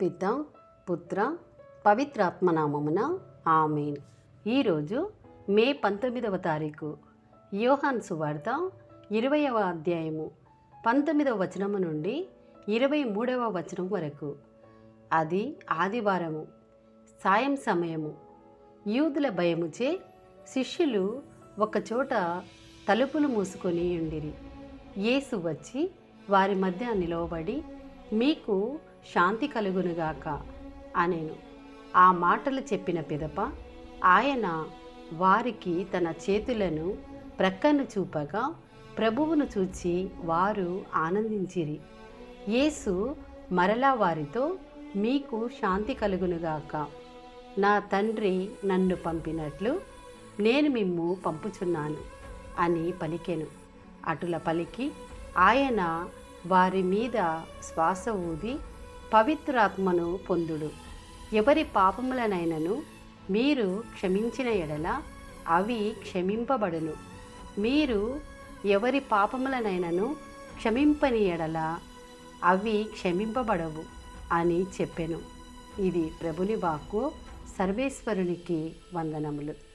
పిత పుత్ర పవిత్రాత్మనామమున ఆమెన్. ఈరోజు మే పంతొమ్మిదవ తారీఖు. యోహాన్ సువార్త ఇరవయవ అధ్యాయము. పంతొమ్మిదవ వచనము నుండి ఇరవై మూడవ వచనం వరకు. అది ఆదివారము. సాయం సమయము. యూదుల భయముచే శిష్యులు ఒకచోట తలుపులు మూసుకొని ఉండిరి. యేసు వచ్చి వారి మధ్య నిలవబడి మీకు శాంతి కలుగునుగాక అనేను. ఆ మాటలు చెప్పిన పిదప ఆయన వారికి తన చేతులను ప్రక్కను చూపగా ప్రభువును చూచి వారు ఆనందించిరి. యేసు మరలా వారితో మీకు శాంతి కలుగునుగాక. నా తండ్రి నన్ను పంపినట్లు నేను మిమ్ము పంపుచున్నాను అని పలికెను. అటుల పలికి ఆయన వారి మీద శ్వాస ఊది పవిత్రాత్మను పొందుడు. ఎవరి పాపములనైనను మీరు క్షమించిన ఎడల అవి క్షమింపబడును. మీరు ఎవరి పాపములనైనను క్షమింపని ఎడల అవి క్షమింపబడవు అని చెప్పెను. ఇది ప్రభుని వాక్కు సర్వేశ్వరునికి వందనములు.